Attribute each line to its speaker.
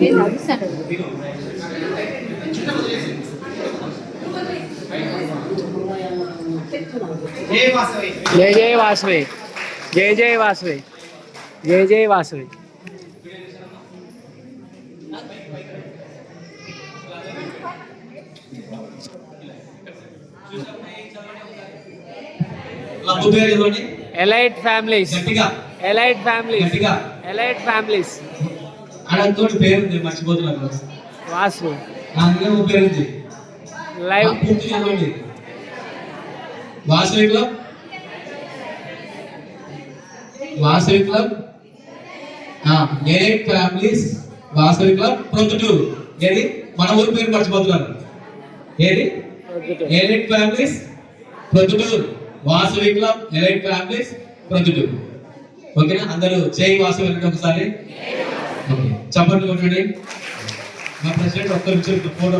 Speaker 1: ఏం నడుస్తాడు
Speaker 2: జై జై వాసవి జై జై వాసవి జై జై వాసవి
Speaker 3: క్లబ్ పేరు చదవండి
Speaker 2: ఎలైట్ ఫ్యామిలీస్
Speaker 3: గట్టిగా
Speaker 2: ఎలైట్ ఫ్యామిలీస్
Speaker 3: గట్టిగా
Speaker 2: ఎలైట్ ఫ్యామిలీస్
Speaker 3: అడగతోటి పేరు ఉంది మర్చిపోతున్నాను
Speaker 2: వాసు.
Speaker 3: అందులో ఓ పేరు ఉంది.
Speaker 2: లైవ్.
Speaker 3: పూర్తి చదవండి Vasavi club? Vasavi club? Elite families Vasavi club Proddatur ఏది? మన ఊరి పేరు మర్చిపోతున్నారు ఏది? Elite families Proddatur Vasavi club elite families Proddatur ఓకేనా? అందరూ చేయి వాసవి ఒకసారి చప్పట్లు కొట్టండి మా ప్రెసిడెంట్ ఒక్క నిమిషం ఫోటో